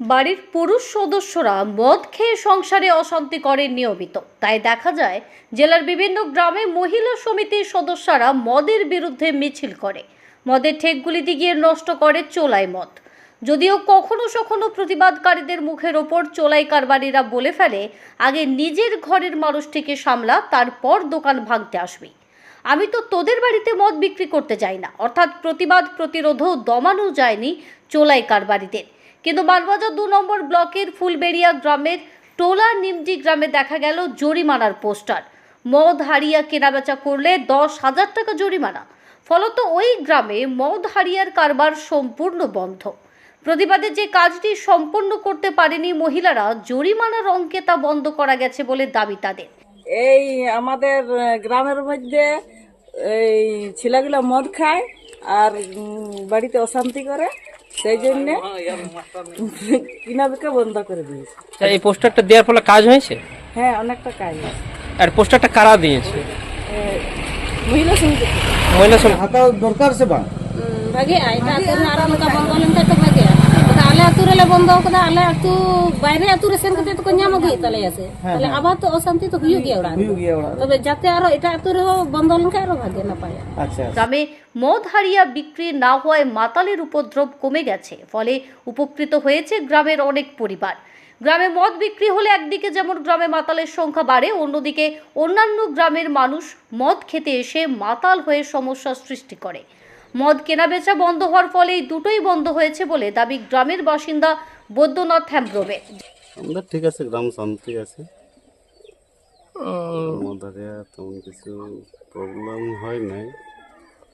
বাড়ির পুরুষ সদস্যরা মদ খেয়ে সংসারে অশান্তি করে নিয়মিত। তাই দেখা যায়, জেলার বিভিন্ন গ্রামে মহিলা সমিতির সদস্যরা মদের বিরুদ্ধে মিছিল করে। মদের ঠেকগুলিতে গিয়ে নষ্ট করে চোলাই মদ। যদিও কখনো সখনো প্রতিবাদকারীদের মুখের ওপর চোলাই কারবারিরা বলে ফেলে, আগে নিজের ঘরের মানুষটিকে সামলা, তারপর দোকান ভাঙতে আসবি। আমি তো তোদের বাড়িতে মদ বিক্রি করতে যাই না। অর্থাৎ প্রতিবাদ প্রতিরোধও দমানো যায়নি চোলাই কারবারিদের। কিন্তু মানবাজার দু নম্বর ব্লকের ফুলবেড়িয়া গ্রামের টোলা নিমজি গ্রামে দেখা গেল জরিমানার পোস্টার। মদ হারিয়া কেনাবেচা করলে দশ হাজার টাকা জরিমানা। ফলত ওই গ্রামে মদ হারিয়ার কারবার সম্পূর্ণ বন্ধ। প্রতিবাদে যে কাজটি সম্পন্ন করতে পারেনি মহিলারা, জরিমানার অঙ্কে তা বন্ধ করা গেছে বলে দাবি তাদের। এই আমাদের গ্রামের মধ্যে এই ছেলেগুলো মদ খায় আর বাড়িতে অশান্তি করে। সেই জন্য কিনা বন্ধ করে দিয়েছে এই পোস্টারটা দেওয়ার ফলে কাজ হয়েছে হ্যাঁ অনেকটা কাজ আর পোস্টারটা কারা দিয়েছে মহিলা সমিতি মহিলা দরকার সে বা আর আমরা ᱟᱞᱮ ᱟᱹᱛᱩ ᱨᱮᱞᱮ ᱵᱚᱱᱫᱚ ᱟᱠᱟᱫᱟ ᱟᱞᱮ ᱟᱹᱛᱩ ᱵᱟᱭᱨᱮ ᱟᱹᱛᱩ ᱨᱮ ᱥᱮᱱ ᱠᱟᱛᱮ ᱛᱚᱠᱚ ᱧᱟᱢ ᱟᱹᱜᱩᱭᱮᱫ ᱛᱟᱞᱮᱭᱟ ᱥᱮ ᱛᱟᱦᱞᱮ ᱟᱵᱟᱨ ᱛᱚ ᱚᱥᱟᱱᱛᱤ ᱫᱚ ᱦᱩᱭᱩᱜ ᱜᱮᱭᱟ ᱚᱲᱟᱜ ᱦᱩᱭᱩᱜ ᱜᱮᱭᱟ ᱚᱲᱟᱜ ᱛᱚᱵᱮ ᱡᱟᱛᱮ আরও এটা আᱹᱛᱩ ᱨᱮᱦᱚᱸ বন্ধ ᱞᱮᱱᱠᱷᱟᱱ আরও ভাগে নাপায় আচ্ছা গ্রামে মদ হারিয়া বিক্রি না হওয়ায় মাতালের উপদ্রব কমে গেছে ফলে উপকৃত হয়েছে গ্রামের অনেক পরিবার গ্রামে মদ বিক্রি হলে একদিকে যেমন গ্রামে মাতালের সংখ্যা বাড়ে অন্যদিকে অন্যান্য গ্রামের মানুষ মদ খেতে এসে মাতাল হয়ে সমস্যার সৃষ্টি করে মদ কেনাবেচা বন্ধ হওয়ার ফলে এই দুটোই বন্ধ হয়েছে বলে দাবি গ্রামের বাসিন্দা বৈদ্যনাথ হ্যামব্রবে আমাদের ঠিক আছে গ্রাম শান্তি আছে। আমাদের তেমন কিছু প্রবলেম হয় নাই।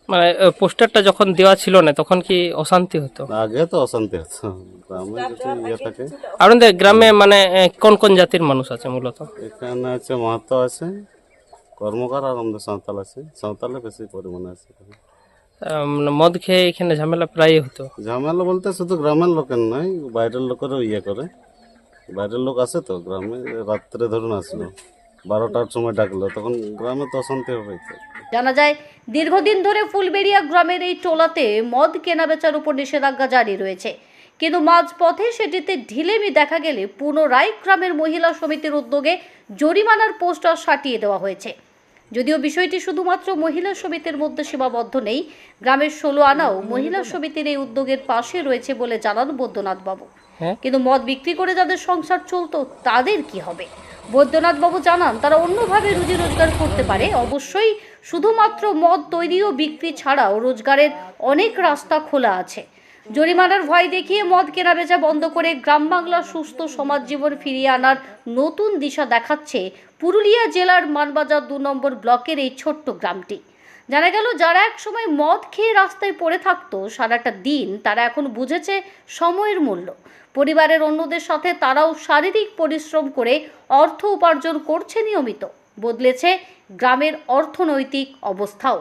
মানে পোস্টারটা যখন দেওয়া ছিল না তখন কি অশান্তি হতো? আগে তো অশান্তি হতো। গ্রামে যদি ইয়ে থাকে। আপনাদের গ্রামে মানে কোন কোন জাতির মানুষ আছে মূলত? এখানে আছে মাহাতো আছে কর্মকার আর আমাদের সাঁওতাল আছে। সাঁওতালে বেশি পরিমাণে আছে। মদ খেয়ে এখানে ঝামেলা প্রায়ই হতো। ঝামেলা বলতে শুধু গ্রামের লোকের নয় বাইরের লোকেরও ইয়ে করে। বাইরের লোক আসে তো গ্রামে রাত্রে ধরুন আসলো বারোটার সময় ডাকলো তখন গ্রামে তো অশান্তি হবে জানা যায় দীর্ঘদিন ধরে ফুলবেড়িয়া গ্রামের এই টোলাতে মদ কেনাবেচার উপর নিষেধাজ্ঞা জারি রয়েছে। কিন্তু মাঝপথে সেটিতে ঢিলেমি দেখা গেলে পুনরায় গ্রামের মহিলা সমিতির উদ্যোগে জরিমানার পোস্টার সাটিয়ে দেওয়া হয়েছে। যদিও বিষয়টি শুধুমাত্র মহিলা সমিতির মধ্যে সীমাবদ্ধ নেই গ্রামের ষোলো আনাও মহিলা সমিতির এই উদ্যোগের পাশে রয়েছে বলে জানান বৈদ্যনাথ বাবু হ্যাঁ। কিন্তু মদ বিক্রি করে যাদের সংসার চলতো তাদের কি হবে? বৈদ্যনাথ বাবু জানান তারা অন্যভাবে রুজি রোজগার করতে পারে। অবশ্যই শুধুমাত্র মদ তৈরি ও বিক্রি ছাড়াও রোজগারের অনেক রাস্তা খোলা আছে। জরিমানার ভয় দেখিয়ে মদ কেনাবেচা বন্ধ করে গ্রাম বাংলা সুস্থ সমাজ জীবন ফিরিয়ে আনার নতুন দিশা দেখাচ্ছে পুরুলিয়া জেলার মানবাজার দু নম্বর ব্লকের এই ছোট্ট গ্রামটি। জানা গেল, যারা একসময় মদ খেয়ে রাস্তায় পড়ে থাকতো সারাটা দিন, তারা এখন বুঝেছে সময়ের মূল্য। পরিবারের অন্যদের সাথে তারাও শারীরিক পরিশ্রম করে অর্থ উপার্জন করছে নিয়মিত। বদলেছে গ্রামের অর্থনৈতিক অবস্থাও।